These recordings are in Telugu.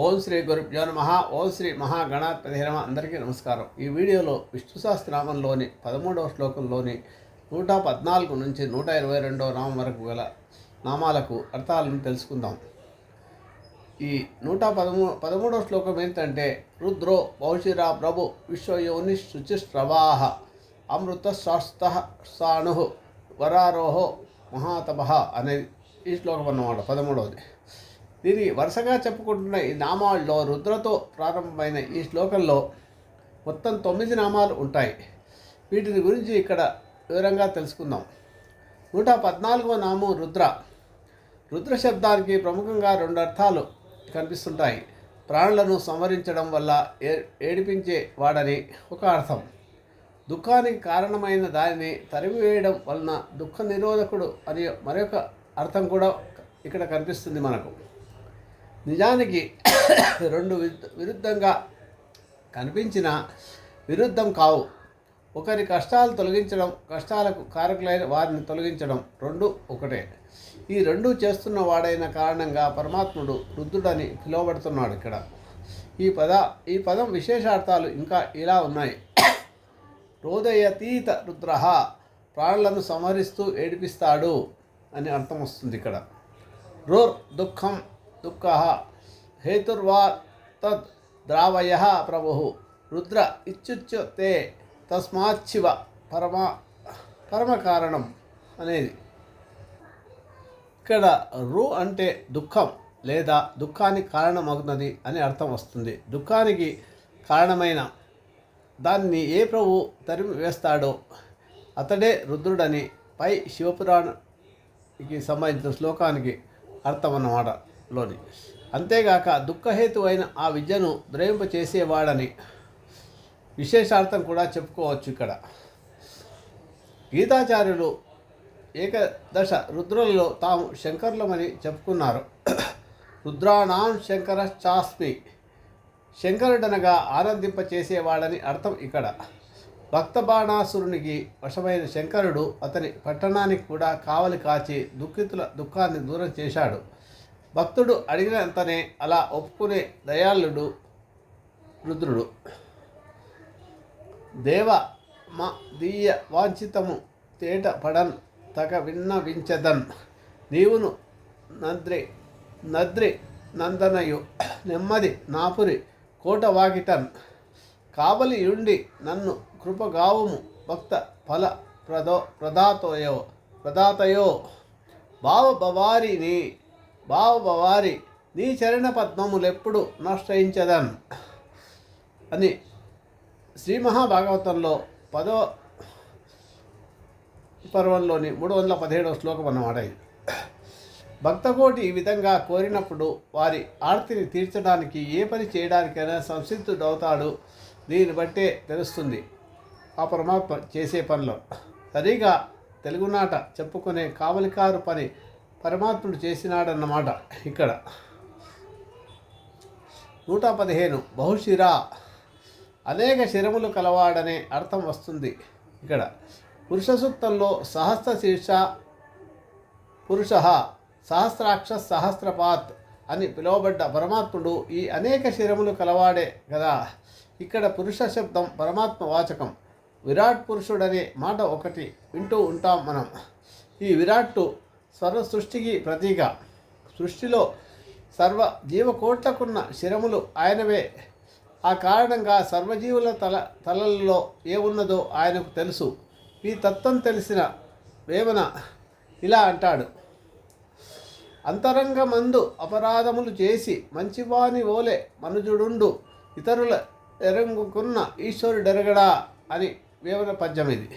ఓం శ్రీ గురుభ్యో నమ. ఓం శ్రీ మహాగణాధిపతి నమ. అందరికీ నమస్కారం. ఈ వీడియోలో విష్ణు సహస్రనామంలోని పదమూడవ శ్లోకంలోని నూట పద్నాలుగు నుంచి నూట ఇరవై రెండవ నామం వరకు గల నామాలకు అర్థాలను తెలుసుకుందాం. ఈ నూట పదమూ పదమూడవ శ్లోకం ఏంటంటే రుద్రో బౌషిరా ప్రభు విశ్వయోని శుచిశ్రవాహ అమృత శాస్త సాణు వరారోహో మహాతప అనేది ఈ శ్లోకం అన్నమాట పదమూడవది. దీని వరుసగా చెప్పుకుంటున్న ఈ నామాల్లో రుద్రతో ప్రారంభమైన ఈ శ్లోకంలో మొత్తం తొమ్మిది నామాలు ఉంటాయి. వీటిని గురించి ఇక్కడ వివరంగా తెలుసుకుందాం. నూట పద్నాలుగో నామం రుద్ర. రుద్ర శబ్దానికి ప్రముఖంగా రెండు అర్థాలు కనిపిస్తుంటాయి. ప్రాణులను సంవరించడం వల్ల ఏ ఏడిపించే వాడని ఒక అర్థం. దుఃఖానికి కారణమైన దానిని తరిమివేయడం వలన దుఃఖ నిరోధకుడు అని మరొక అర్థం కూడా ఇక్కడ కనిపిస్తుంది మనకు. నిజానికి రెండు విరుద్ధంగా కనిపించిన విరుద్ధం కావు. ఒకరి కష్టాలు తొలగించడం కష్టాలకు కారకులైన వారిని తొలగించడం రెండు ఒకటే. ఈ రెండు చేస్తున్న వాడైన కారణంగా పరమాత్ముడు రుద్రుడని పిలువబడుతున్నాడు ఇక్కడ. ఈ పద ఈ పదం విశేషార్థాలు ఇంకా ఇలా ఉన్నాయి. రోదయతీత రుద్ర ప్రాణులను సంహరిస్తూ ఏడిపిస్తాడు అని అర్థం వస్తుంది ఇక్కడ. రోర్ దుఃఖం దుఃఖ హేతుర్వా తద్ ద్రావయ ప్రభు రుద్ర ఇత్యుచ్యతే తస్మాచ్చివ పరమ పరమ కారణం అనేది। ఇక్కడ రు అంటే దుఃఖం లేదా దుఃఖానికి కారణమవుతున్నది అని అర్థం వస్తుంది. దుఃఖానికి కారణమైన దాన్ని ఏ ప్రభు తరిమి వేస్తాడో అతడే రుద్రుడని పై శివపురాణకి సంబంధించిన శ్లోకానికి అర్థం అన్నమాట లోని. అంతేగాక దుఃఖహేతు అయిన ఆ విద్యను ద్రవింపచేసేవాడని విశేషార్థం కూడా చెప్పుకోవచ్చు ఇక్కడ. గీతాచార్యులు ఏకదశ రుద్రులలో తాము శంకరులమని చెప్పుకున్నారు. రుద్రాణాం శంకరశ్చాస్మి. శంకరుడనగా ఆనందింపచేసేవాడని అర్థం ఇక్కడ. భక్తబాణాసురునికి వశమైన శంకరుడు అతని పట్టణానికి కూడా కావలి కాచి దుఃఖితుల దుఃఖాన్ని దూరం చేశాడు. భక్తుడు అడిగినంతనే అలా ఒప్పుకునే దయాళుడు రుద్రుడు. దేవ మా దీయ వాంఛితము తేట పడన్ తగ విన్నవించదన్ నీవును నద్రి నద్రి నందనయు నెమ్మది నాపురి కోట వాకిటన్. కావలి యుండి నన్ను కృపగావుము భక్త ఫల ప్రదో ప్రదాతోయో ప్రదాతయో భావ భవారిని నీ చరణ పద్మములెప్పుడు నష్టయించదన్? అని శ్రీ మహాభాగవతంలో పదో పర్వంలోని మూడు వందల పదిహేడవ శ్లోకం అన్నమాట భక్తకోటి ఈ విధంగా కోరినప్పుడు వారి ఆర్తిని తీర్చడానికి ఏ పని చేయడానికైనా సంసిద్ధుడవుతాడు దీన్ని బట్టే తెలుస్తుంది ఆ పరమాత్మ చేసే పనిలో. సరిగా తెలుగునాట చెప్పుకునే కావలికారు పని పరమాత్ముడు చేసినాడన్నమాట ఇక్కడ. నూట పదిహేను. బహుశిరా. అనేక శిరములు కలవాడనే అర్థం వస్తుంది ఇక్కడ. పురుష సూక్తంలో సహస్ర శీర్ష పురుష సహస్రాక్ష సహస్రపాత్ అని పిలువబడ్డ పరమాత్ముడు ఈ అనేక శిరములు కలవాడే కదా. ఇక్కడ పురుష శబ్దం పరమాత్మ వాచకం. విరాట్ పురుషుడనే మాట ఒకటి వింటూ ఉంటాం మనం. ఈ విరాట్టు సర్వ సృష్టికి ప్రతీక. సృష్టిలో సర్వ జీవకోట్లకున్న శిరములు ఆయనవే. ఆ కారణంగా సర్వజీవుల తల తలల్లో ఏమున్నదో ఆయనకు తెలుసు. ఈ తత్వం తెలిసిన వేమన ఇలా అంటాడు. అంతరంగమందు అపరాధములు చేసి మంచివాని ఓలే మనుజుడుండు. ఇతరుల ఎరంగుకున్న ఈశ్వరుడెరగడా అని వేమన పద్యం ఇది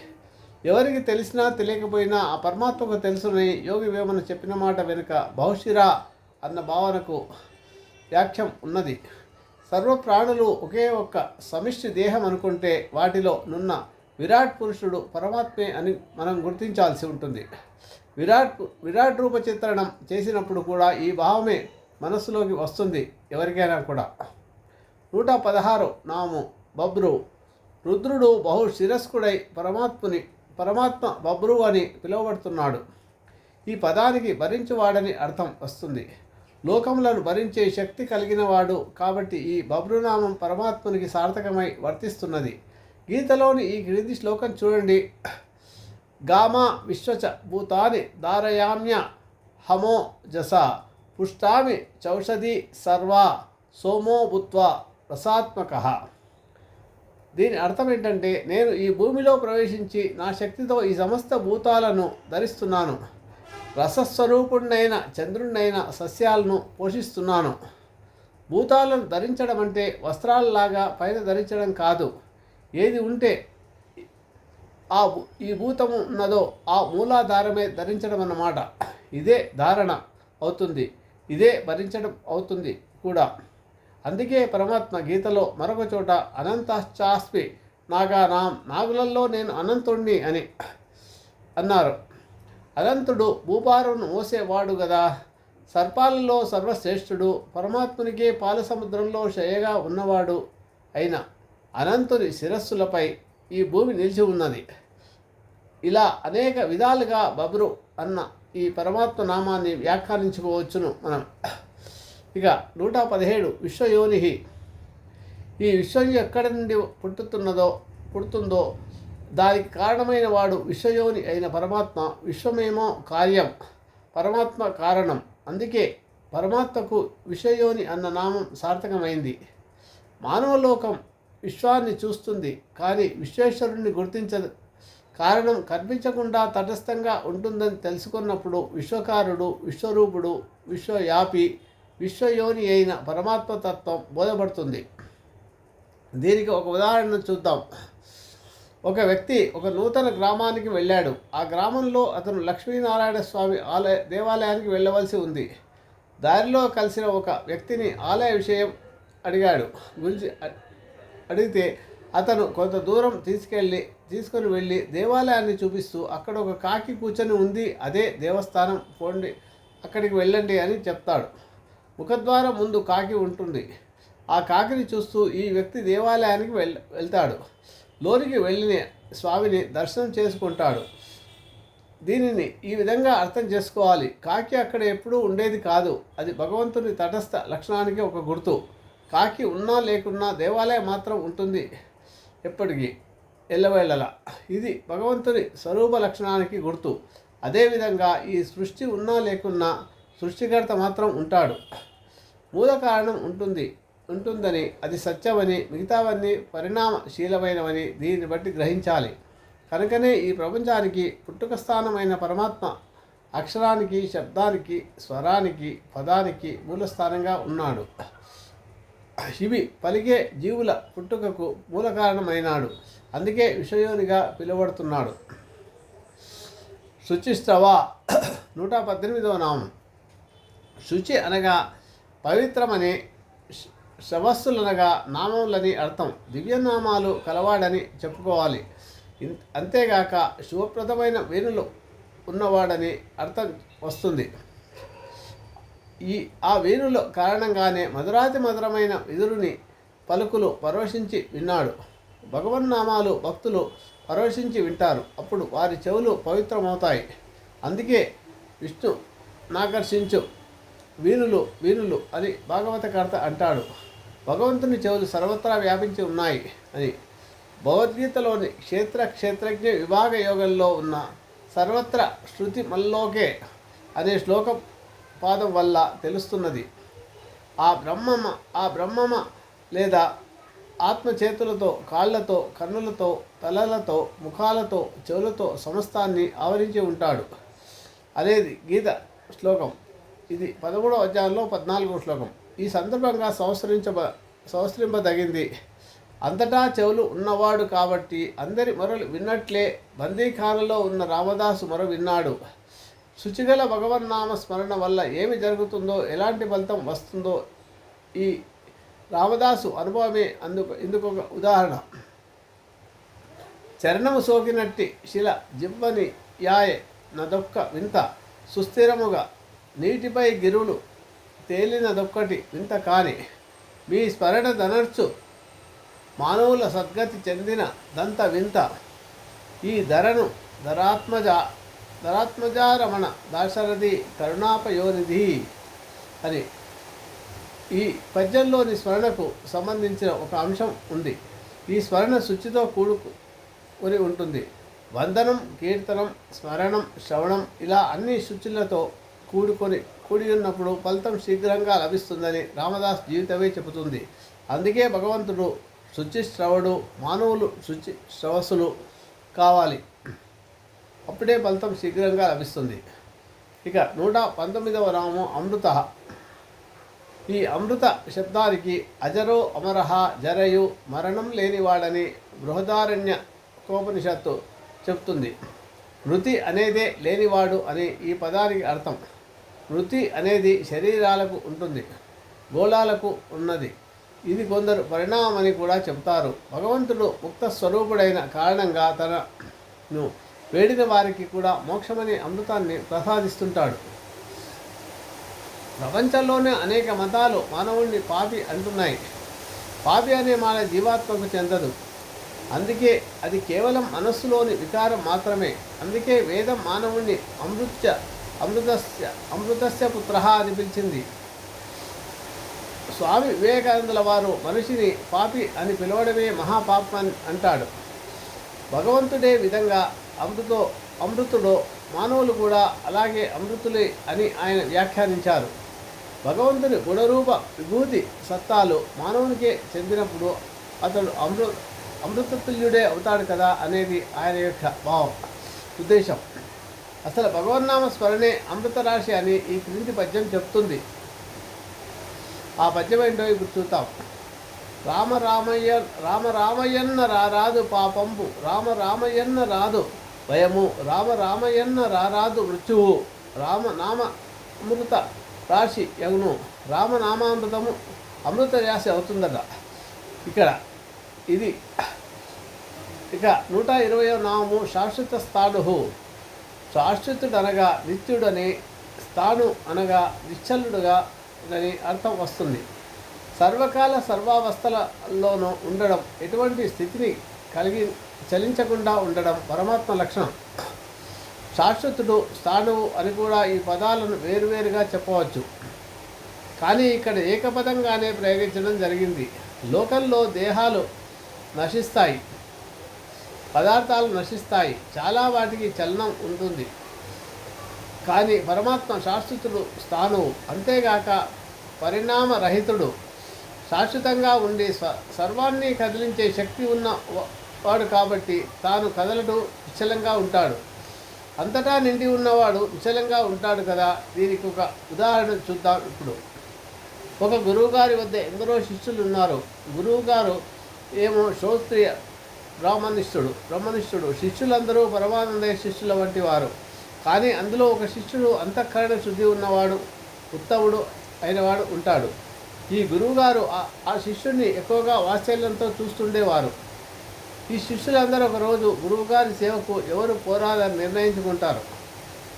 ఎవరికి తెలిసినా తెలియకపోయినా ఆ పరమాత్మకు తెలుసునని యోగి వేమన చెప్పిన మాట వెనుక బహుశిరా అన్న భావనకు వ్యాఖ్యం ఉన్నది. సర్వ ప్రాణులు ఒకే ఒక్క సమిష్టి దేహం అనుకుంటే వాటిలో నున్న విరాట్ పురుషుడు పరమాత్మే అని మనం గుర్తించాల్సి ఉంటుంది. విరాట్ విరాట్ రూప చిత్రణం చేసినప్పుడు కూడా ఈ భావమే మనస్సులోకి వస్తుంది ఎవరికైనా కూడా. నూట పదహారు నాము బబ్రు రుద్రుడు బహు శిరస్కుడై పరమాత్ముని పరమాత్మ బబ్రు అని పిలువబడుతున్నాడు. ఈ పదానికి భరించువాడని అర్థం వస్తుంది. లోకములను భరించే శక్తి కలిగిన వాడు కాబట్టి ఈ బబ్రునామం పరమాత్మునికి సార్థకమై వర్తిస్తున్నది. గీతలోని ఈ క్రింది శ్లోకం చూడండి. గామా విశ్వచ భూతాని దారయామ్య హమో జస పుష్టామి చౌషధి సర్వా సోమో భూత్వ రసాత్మక. దీని అర్థం ఏంటంటే నేను ఈ భూమిలో ప్రవేశించి నా శక్తితో ఈ సమస్త భూతాలను ధరిస్తున్నాను. రసస్వరూపుణ్ణైన చంద్రుణ్ణైన సస్యాలను పోషిస్తున్నాను. భూతాలను ధరించడం అంటే వస్త్రాలలాగా పైన ధరించడం కాదు. ఏది ఉంటే ఆ ఈ భూతము ఉన్నదో ఆ మూలాధారమే ధరించడం అన్నమాట. ఇదే ధారణ అవుతుంది. ఇదే భరించడం అవుతుంది కూడా. అందుకే పరమాత్మ గీతలో మరొక చోట అనంతాశ్చాస్మి నాగానాం నాగులల్లో నేను అనంతుణ్ణి అని అన్నారు. అనంతుడు భూపారును మోసేవాడు కదా సర్పాలలో సర్వశ్రేష్ఠుడు పరమాత్మునికే పాల సముద్రంలో ఉన్నవాడు అయిన అనంతుని శిరస్సులపై ఈ భూమి నిలిచి ఉన్నది. ఇలా అనేక విధాలుగా బబ్రు అన్న ఈ పరమాత్మ నామాన్ని వ్యాఖ్యానించుకోవచ్చును మనం. ఇక నూట పదిహేడు విశ్వయోని ఈ విశ్వం ఎక్కడి నుండి పుట్టుతున్నదో పుడుతుందో దానికి కారణమైన వాడు విశ్వయోని అయిన పరమాత్మ విశ్వమేమో కార్యం పరమాత్మ కారణం. అందుకే పరమాత్మకు విశ్వయోని అన్న నామం సార్థకమైంది. మానవలోకం విశ్వాన్ని చూస్తుంది కానీ విశ్వేశ్వరుణ్ణి గుర్తించదు. కారణం కనిపించకుండా తటస్థంగా ఉంటుందని తెలుసుకున్నప్పుడు విశ్వకారుడు విశ్వరూపుడు విశ్వవ్యాపి విశ్వయోని అయిన పరమాత్మ తత్వం బోధపడుతుంది. దీనికి ఒక ఉదాహరణ చూద్దాం. ఒక వ్యక్తి ఒక నూతన గ్రామానికి వెళ్ళాడు. ఆ గ్రామంలో అతను లక్ష్మీనారాయణ స్వామి ఆలయ దేవాలయానికి వెళ్ళవలసి ఉంది. దారిలో కలిసిన ఒక వ్యక్తిని ఆలయ విషయం అడిగాడు. గురించి అడిగితే అతను కొంత దూరం తీసుకెళ్ళి తీసుకొని వెళ్ళి దేవాలయాన్ని చూపిస్తూ అక్కడ ఒక కాకి కూర్చొని ఉంది. అదే దేవస్థానం పోండి అక్కడికి వెళ్ళండి అని చెప్తాడు. ముఖద్వారం ముందు కాకి ఉంటుంది. ఆ కాకిని చూస్తూ ఈ వ్యక్తి దేవాలయానికి వెళ్ వెళ్తాడు. లోనికి వెళ్ళిన స్వామిని దర్శనం చేసుకుంటాడు. దీనిని ఈ విధంగా అర్థం చేసుకోవాలి. కాకి అక్కడ ఎప్పుడూ ఉండేది కాదు. అది భగవంతుని తటస్థ లక్షణానికి ఒక గుర్తు. కాకి ఉన్నా లేకున్నా దేవాలయం మాత్రం ఉంటుంది ఎప్పటికీ ఎల్లవేళలా. ఇది భగవంతుని స్వరూప లక్షణానికి గుర్తు. అదేవిధంగా ఈ సృష్టి ఉన్నా లేకున్నా సృష్టికర్త మాత్రం ఉంటాడు. మూల కారణం ఉంటుంది. ఉంటుందని అది సత్యమని మిగతావన్నీ పరిణామశీలమైనవని దీన్ని బట్టి గ్రహించాలి. కనుకనే ఈ ప్రపంచానికి పుట్టుక స్థానమైన పరమాత్మ అక్షరానికి శబ్దానికి స్వరానికి పదానికి మూలస్థానంగా ఉన్నాడు. ఇవి పలికే జీవుల పుట్టుకకు మూల కారణమైనాడు. అందుకే విషయోనిగా పిలువడుతున్నాడు శుచిష్టవా నూట పద్దెనిమిదవ నామం. శుచి అనగా పవిత్రమని శవస్సులనగా నామములని అర్థం. దివ్యనామాలు కలవాడని చెప్పుకోవాలి. అంతేగాక శుభప్రదమైన వేణులు ఉన్నవాడని అర్థం వస్తుంది. ఈ ఆ వేణుల కారణంగానే మధురాతి మధురమైన విదురుని పలుకులు పరవశించి విన్నాడు. భగవన్నామాలు భక్తులు పరవశించి వింటారు. అప్పుడు వారి చెవులు పవిత్రమవుతాయి. అందుకే విష్ణు నాకర్షించు వీరులు వీరులు అని భాగవతకర్త అంటాడు. భగవంతుని చెవులు సర్వత్రా వ్యాపించి ఉన్నాయి అని. భగవద్గీతలోని క్షేత్ర క్షేత్రజ్ఞ విభాగ యోగంలో ఉన్న సర్వత్ర శృతి మల్లోకే అనే శ్లోకం పాదం వల్ల తెలుస్తున్నది. ఆ బ్రహ్మమ ఆ బ్రహ్మమ లేదా ఆత్మ చేతులతో కాళ్ళతో కన్నులతో తలలతో ముఖాలతో చెవులతో సమస్తాన్ని ఆవరించి ఉంటాడు. అనేది గీత శ్లోకం? ఇది పదమూడవ అధ్యాయంలో పద్నాలుగో శ్లోకం. ఈ సందర్భంగా సంవత్సరించబ సంవత్సరింపదగింది. అంతటా చెవులు ఉన్నవాడు కాబట్టి అందరి మొరలు విన్నట్లే బందీఖానలో ఉన్న రామదాసు మొర విన్నాడు. శుచిగల భగవన్నామ స్మరణ వల్ల ఏమి జరుగుతుందో ఎలాంటి ఫలితం వస్తుందో ఈ రామదాసు అనుభవమే అందుకు ఇందుకు ఒక ఉదాహరణ. చరణము సోకినట్టి శిల జివ్వని యాయే నదొక్క వింత సుస్థిరముగా నీటిపై గిరులు తేలినదొక్కటి వింత కాని మీ స్మరణ ధనర్చు మానవుల సద్గతి చెందిన దంత వింత. ఈ ధరను ధరాత్మజ ధరాత్మజారమణ దాశరథి కరుణాపయోనిధి అని ఈ పద్యంలోని స్మరణకు సంబంధించిన ఒక అంశం ఉంది. ఈ స్మరణ శుచితో కూడుకుని ఉంటుంది. వందనం కీర్తనం స్మరణం శ్రవణం ఇలా అన్ని శుచులతో కూడుకొని కూడి ఉన్నప్పుడు ఫలితం శీఘ్రంగా లభిస్తుందని రామదాస్ జీవితమే చెబుతుంది. అందుకే భగవంతుడు శుచి శ్రవడు మానవులు శుచి శ్రవసులు కావాలి. అప్పుడే ఫలితం శీఘ్రంగా లభిస్తుంది. ఇక నూట పంతొమ్మిదవ నామం అమృత. ఈ అమృత శబ్దానికి అజరో అమరహ జరయు మరణం లేనివాడని బృహదారణ్య కోపనిషత్తు చెప్తుంది. మృతి అనేదే లేనివాడు అని ఈ పదానికి అర్థం. మృతి అనేది శరీరాలకు ఉంటుంది గోళాలకు ఉన్నది. ఇది కొందరు పరిణామని కూడా చెప్తారు భగవంతుడు ముక్త స్వరూపుడైన కారణంగా తనను వేడిన వారికి కూడా మోక్షమని అమృతాన్ని ప్రసాదిస్తుంటాడు. ప్రపంచంలోనే అనేక మతాలు మానవుణ్ణి పాపి అంటున్నాయి. పాపి అనే మాట జీవాత్మకు చెందదు. అందుకే అది కేవలం మనస్సులోని వికారం మాత్రమే. అందుకే వేదం మానవుణ్ణి అమృత్య అమృతస్య అమృతస్య పుత్ర అని పిలిచింది. స్వామి వివేకానందుల వారు మనిషిని పాపి అని పిలవడమే మహాపాపం అంటాడు. భగవంతుడే విధంగా అమృతో అమృతుడో మానవులు కూడా అలాగే అమృతులే అని ఆయన వ్యాఖ్యానించారు. భగవంతుని గుణరూప విభూతి సత్తాలు మానవునికే చెందినప్పుడు అతడు అమృ అమృతతుల్యుడే అవుతాడు కదా అనేది ఆయన యొక్క భావం ఉద్దేశం. అసలు భగవన్నామ స్మరణే అమృత రాశి అని ఈ క్రింది పద్యం చెప్తుంది. ఆ పద్యం ఏంటో ఇప్పుడు చూద్దాం. రామ రామయ్య రామ రామయ్యన్న రారాదు పాపంపు రామ రామయ్యన్న రాదు భయము. రామ రామయ్యన్న రారాదు మృత్యువు. రామ నామ అమృత రాశి యగును. రామనామామృతము అమృత రాశి అవుతుందట. ఇక్కడ ఇది ఇక నూట ఇరవయో నామము శాశ్వత స్థాడు శాశ్వతుడు అనగా నిత్యుడని స్థాను అనగా నిశ్చలుడుగా అని అర్థం వస్తుంది. సర్వకాల సర్వావస్థలలోనూ ఉండడం ఎటువంటి స్థితిని కలిగి చలించకుండా ఉండడం పరమాత్మ లక్షణం. శాశ్వతుడు స్థానువు అని కూడా ఈ పదాలను వేరువేరుగా చెప్పవచ్చు. కానీ ఇక్కడ ఏకపదంగానే ప్రయోగించడం జరిగింది. లోకంలో దేహాలు నశిస్తాయి. పదార్థాలు నశిస్తాయి. చాలా వాటికి చలనం ఉంటుంది. కానీ పరమాత్మ శాశ్వతుడు స్థానువు. అంతేగాక పరిణామరహితుడు. శాశ్వతంగా ఉండి స సర్వాన్ని కదిలించే శక్తి ఉన్న వాడు కాబట్టి తాను కదలడు విచలంగా ఉంటాడు. అంతటా నిండి ఉన్నవాడు విచలంగా ఉంటాడు కదా? దీనికి ఒక ఉదాహరణ చూద్దాం ఇప్పుడు. ఒక గురువుగారి వద్ద ఎందరో శిష్యులు ఉన్నారు. గురువుగారు ఏమో శ్రోత్రియ బ్రాహ్మణిష్ఠుడు. బ్రహ్మనిష్ఠుడు శిష్యులందరూ పరమానంద శిష్యుల వంటి వారు. కానీ అందులో ఒక శిష్యుడు అంతఃకరణ శుద్ధి ఉన్నవాడు ఉత్తముడు అయినవాడు ఉంటాడు. ఈ గురువుగారు ఆ- శిష్యుడిని ఎక్కువగా వాత్సల్యంతో చూస్తుండేవారు. ఈ శిష్యులందరూ ఒకరోజు గురువుగారి సేవకు ఎవరు పోరాదని నిర్ణయించుకుంటారు.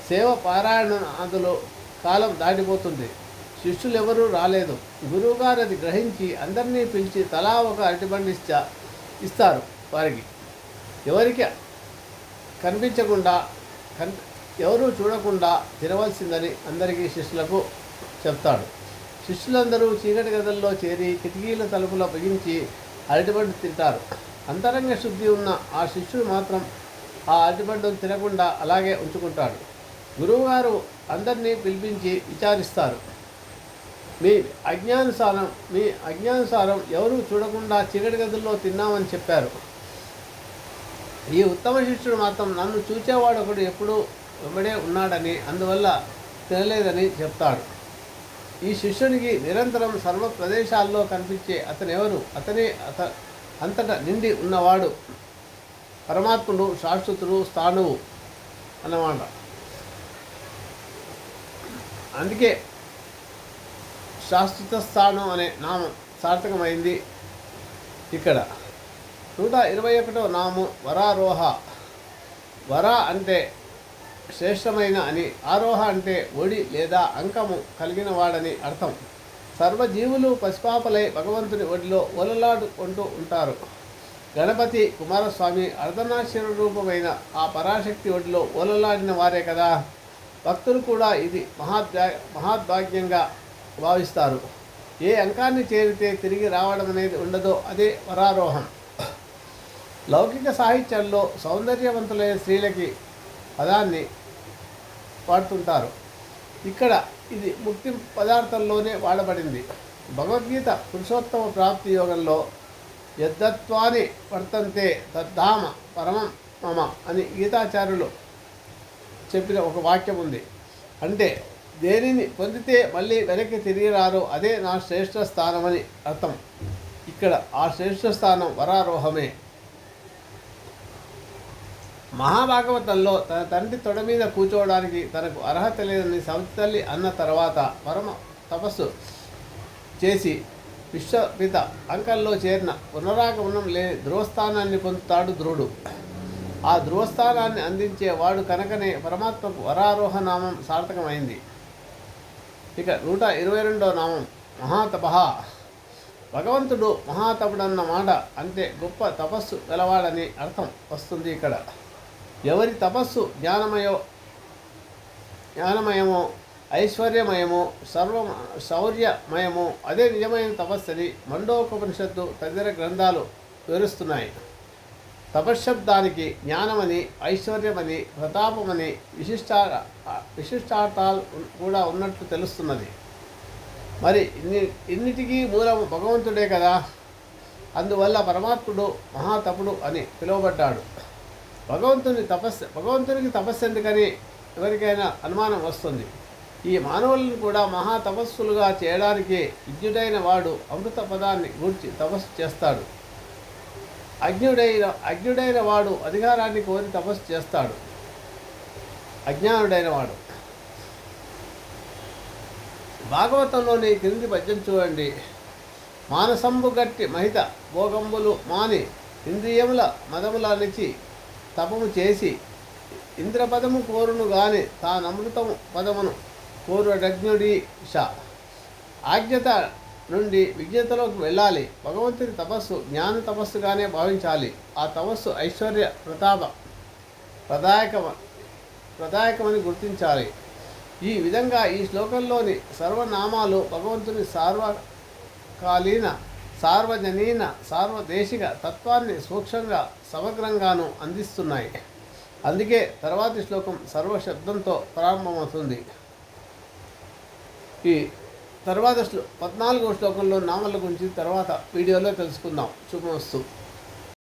సేవ పారాయణాదులో కాలం దాటిపోతుంది. శిష్యులు ఎవరూ రాలేదు. గురువుగారు అది గ్రహించి అందరినీ పిలిచి తలా ఒక అరటిబండి ఇస్తా ఇస్తారు. వారికి. ఎవరికి కనిపించకుండా కన్ ఎవరూ చూడకుండా తినవలసిందని అందరికీ శిష్యులకు చెప్తాడు. శిష్యులందరూ చీకటి గదుల్లో చేరి కిటికీల తలుపుల బిగించి అరటిపండు తింటారు. అంతరంగ శుద్ధి ఉన్న ఆ శిష్యుడు మాత్రం ఆ అరటిపండును తినకుండా అలాగే ఉంచుకుంటాడు. గురువుగారు అందరినీ పిలిపించి విచారిస్తారు. మీ అజ్ఞానుసారం మీ అజ్ఞానుసారం ఎవరూ చూడకుండా చీకటి గదుల్లో తిన్నామని చెప్పారు. ఈ ఉత్తమ శిష్యుడు మాత్రం నన్ను చూచేవాడు ఒకడు ఎప్పుడూ వెంబడే ఉన్నాడని అందువల్ల తినలేదని చెప్తాడు. ఈ శిష్యునికి నిరంతరం సర్వ ప్రదేశాల్లో కనిపించే అతను ఎవరు అతనే అత అంతటా నిండి ఉన్నవాడు పరమాత్ముడు శాశ్వతుడు స్థానువు అన్నమాట. అందుకే శాశ్వత స్థానం అనే నామం సార్థకమైంది ఇక్కడ. నూట ఇరవై ఒకటో నాము వరారోహ. వర అంటే శ్రేష్టమైన అని ఆరోహ అంటే ఒడి లేదా అంకము కలిగిన వాడని అర్థం. సర్వజీవులు పసిపాపలై భగవంతుని ఒడిలో ఒలలాడుకుంటూ ఉంటారు. గణపతి కుమారస్వామి అర్ధనాశ్వర రూపమైన ఆ పరాశక్తి ఒడిలో ఓలలాడిన వారే కదా. భక్తులు కూడా ఇది మహాద్భా మహాద్భాగ్యంగా భావిస్తారు. ఏ అంకాన్ని చేరితే తిరిగి రావడం అనేది ఉండదో అదే వరారోహం. లౌకిక సాహిత్యంలో సౌందర్యవంతులైన స్త్రీలకి పదాన్ని వాడుతుంటారు. ఇక్కడ ఇది ముక్తి పదార్థంలోనే వాడబడింది. భగవద్గీత పురుషోత్తమ ప్రాప్తి యోగంలో యద్దత్వాన్ని వర్తంతే తద్ధామ పరమం మమ అని గీతాచార్యులు చెప్పిన ఒక వాక్యం ఉంది. అంటే దేనిని పొందితే మళ్ళీ వెనక్కి తిరిగి రారో అదే నా శ్రేష్ఠ స్థానమని అర్థం. ఇక్కడ ఆ శ్రేష్ఠ స్థానం వరారోహమే. మహాభాగవతంలో తన తండ్రి తొడ మీద కూర్చోవడానికి తనకు అర్హత లేదని సవితల్లి అన్న తర్వాత పరమ తపస్సు చేసి విశ్వపిత అంకల్లో చేరిన పునరాగమనం లేని ధ్రువస్థానాన్ని పొందుతాడు ధ్రువుడు. ఆ ధ్రువస్థానాన్ని అందించే వాడు కనుకనే పరమాత్మకు వరారోహ నామం సార్థకమైంది. ఇక నూట ఇరవై రెండో నామం మహాతప. భగవంతుడు మహాతపుడన్న మాట అంటే గొప్ప తపస్సు గలవాడని అర్థం వస్తుంది ఇక్కడ. ఎవరి తపస్సు జ్ఞానమయో జ్ఞానమయమో ఐశ్వర్యమయమో సర్వ శౌర్యమయమో అదే నిజమైన తపస్సని మండోపనిషత్తు తదితర గ్రంథాలు వివరిస్తున్నాయి. తపశ్శబ్దానికి జ్ఞానమని ఐశ్వర్యమని ప్రతాపమని విశిష్ట విశిష్టార్థాలు కూడా ఉన్నట్లు తెలుస్తున్నది. మరి ఇన్ని ఇన్నిటికీ మూలము భగవంతుడే కదా? అందువల్ల పరమాత్ముడు మహాతపుడు అని పిలువబడ్డాడు. భగవంతుని తపస్సు భగవంతునికి తపస్సు ఎందుకని ఎవరికైనా అనుమానం వస్తుంది. ఈ మానవులను కూడా మహా తపస్సులుగా చేయడానికి యజ్ఞుడైన వాడు అమృత పదాన్ని గూర్చి తపస్సు చేస్తాడు. అజ్ఞుడైన అజ్ఞుడైన వాడు అధికారాన్ని కోరి తపస్సు చేస్తాడు. అజ్ఞానుడైన వాడు. భాగవతంలోని క్రింది పద్యం చూడండి. మానసంబు గట్టి మహిత భోగంబులు మాని ఇంద్రియముల మదముల నిచి తపము చేసి ఇంద్రపదము కోరును గాని తానమృతము పదమును కోరుడజ్ఞుడి ష ఆజ్ఞత నుండి విజ్ఞతలోకి వెళ్ళాలి. భగవంతుని తపస్సు జ్ఞాన తపస్సుగానే భావించాలి. ఆ తపస్సు ఐశ్వర్య ప్రతాప ప్రదాయక ప్రదాయకమని గుర్తించాలి. ఈ విధంగా ఈ శ్లోకంలోని సర్వనామాలు భగవంతుని సార్వకాలీన సార్వజనీన సార్వదేశిక తత్వాన్ని సూక్ష్మంగా సమగ్రంగాను అందిస్తున్నాయి. అందుకే తర్వాతి శ్లోకం సర్వశబ్దంతో ప్రారంభమవుతుంది. ఈ తర్వాత శ్లో పద్నాలుగో శ్లోకంలో నామల గురించి తర్వాత వీడియోలో తెలుసుకుందాం. శుభమస్తు.